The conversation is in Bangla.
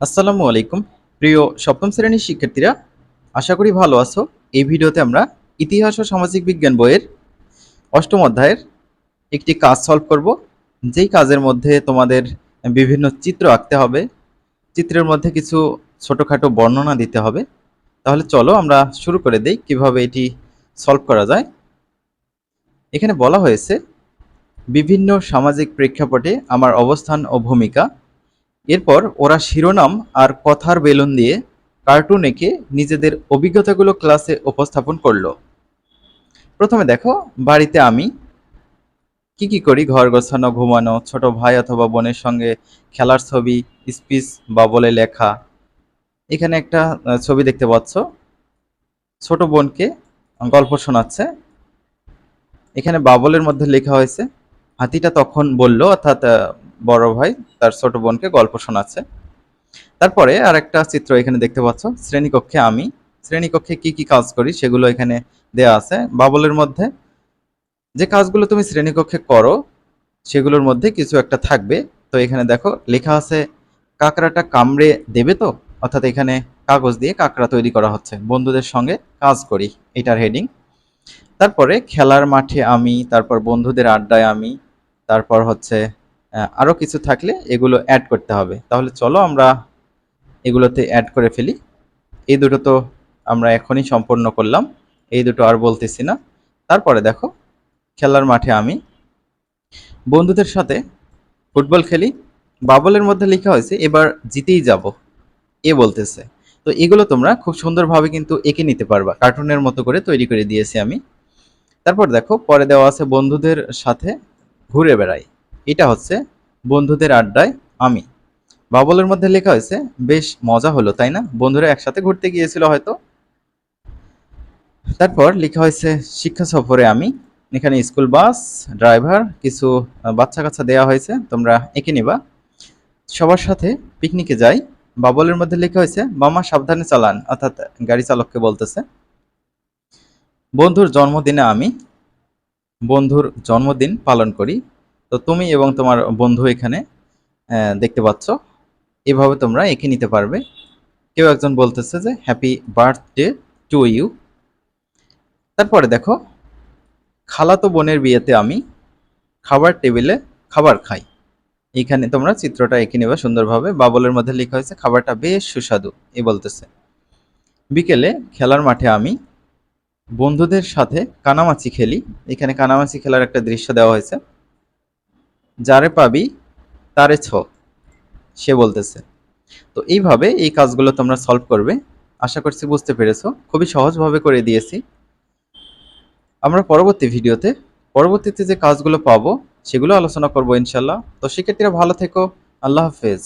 আসসালামু আলাইকুম। প্রিয় সপ্তম শ্রেণির শিক্ষার্থীরা, আশা করি ভালো আছো। এই ভিডিওতে আমরা ইতিহাস ও সামাজিক বিজ্ঞান বইয়ের অষ্টম অধ্যায়ের একটি কাজ সলভ করব। যেই কাজের মধ্যে তোমাদের বিভিন্ন চিত্র আঁকতে হবে, চিত্রের মধ্যে কিছু ছোটোখাটো বর্ণনা দিতে হবে। তাহলে চলো আমরা শুরু করে দেই কীভাবে এটি সলভ করা যায়। এখানে বলা হয়েছে, বিভিন্ন সামাজিক প্রেক্ষাপটে আমার অবস্থান ও ভূমিকা এরপর ওরা শিরোনাম আর কথার বেলুন দিয়ে কার্টুন এঁকে নিজেদের অভিজ্ঞতাগুলো ক্লাসে উপস্থাপন করল। প্রথমে দেখো, বাড়িতে আমি কি কি করি? ঘর গোছানো, ঘুমানো, ছোট ভাই অথবা বোনের সঙ্গে খেলার ছবি স্পিচ বা বলে লেখা। এখানে একটা ছবি দেখতে পাচ্ছ। ছোট বোনকে গল্প শোনাচ্ছে। এখানে বাবলের মধ্যে লেখা হয়েছে, হাতিটা তখন বলল, অর্থাৎ বড় ভাই, তার ছোট বোনকে গল্প শোনাচ্ছে। তারপরে আর একটা চিত্র এখানে দেখতে পাচ্ছ, শ্রেণীকক্ষে আমি। শ্রেণীকক্ষে কি কি কাজ করি সেগুলো এখানে দেয়া আছে। বাবলের মধ্যে যে কাজগুলো তুমি শ্রেণীকক্ষে করো, সেগুলোর মধ্যে কিছু একটা থাকবে। তো এখানে দেখো, লেখা আছে, কাঁকড়াটা কামড়ে দেবে তো? অর্থাৎ এখানে কাগজ দিয়ে কাঁকড়া তৈরি করা হচ্ছে। বন্ধুদের সঙ্গে কাজ করি, এটার হেডিং। তারপরে খেলার মাঠে আমি, তারপর বন্ধুদের আড্ডায় আমি, তারপর হচ্ছে আহ, আরও কিছু থাকলে এগুলো অ্যাড করতে হবে। তাহলে চলো আমরা এগুলোতে অ্যাড করে ফেলি। এই দুটো তো আমরা এখনই সম্পূর্ণ করলাম। এই দুটো আর বলতেছি না। তারপরে দেখো খেলার মাঠে আমি বন্ধুদের সাথে ফুটবল খেলি। বাবলের মধ্যে লেখা হয়েছে এবার জিতেই যাব। এ বলতেছে। তো এগুলো তোমরা খুব সুন্দরভাবে কিন্তু এঁকে নিতে পারবা। কার্টুনের মতো করে তৈরি করে দিয়েছি আমি। তারপর দেখো পরে দেওয়া আছে বন্ধুদের সাথে ঘুরে বেড়াই। এটা হচ্ছে বন্ধুদের আড্ডায় আমি। বাবলের মধ্যে লেখা হয়েছে, বেশ মজা হলো, তাই না? বন্ধুরা একসাথে ঘুরতে গিয়েছিল হয়তো। তারপর লেখা হয়েছে, শিক্ষা সফরে আমি। এখানে স্কুল বাস, ড্রাইভার, কিছু বাচ্চা কাচ্চা দেওয়া হয়েছে, তোমরা এঁকে নিবা। সবার সাথে পিকনিকে যাই। বাবলের মধ্যে লেখা হয়েছে, মামা সাবধানে চালান। অর্থাৎ গাড়ি চালককে বলতেছে। বন্ধুর জন্মদিনে আমি, বন্ধুর জন্মদিন পালন করি। তো তুমি এবং তোমার বন্ধু এখানে দেখতে পাচ্ছ। এভাবে তোমরা এঁকে নিতে পারবে। কেউ একজন বলতেছে যে হ্যাপি বার্থডে টু ইউ তারপরে দেখো, খালাতো বোনের বিয়েতে আমি খাবার টেবিলে খাবার খাই। এখানে তোমরা চিত্রটা এঁকে নেবে সুন্দরভাবে। বাবলের মধ্যে লেখা হয়েছে, খাবারটা বেশ সুস্বাদু। এ বলতেছে। বিকেলে খেলার মাঠে আমি বন্ধুদের সাথে কানামাছি খেলি। এখানে কানামাছি খেলার একটা দৃশ্য দেওয়া হয়েছে। যারে পাবি, তারে ছ, সে বলতেছে। তো এইভাবে এই কাজগুলো তোমরা সলভ করবে। আশা করছি বুঝতে পেরেছ। খুবই সহজভাবে করে দিয়েছি। আমরা পরবর্তী ভিডিওতে, পরবর্তীতে যে কাজগুলো পাবো, সেগুলো আলোচনা করব ইনশাল্লাহ। তো শিক্ষার্থীরা ভালো থেকো। আল্লাহ হাফেজ।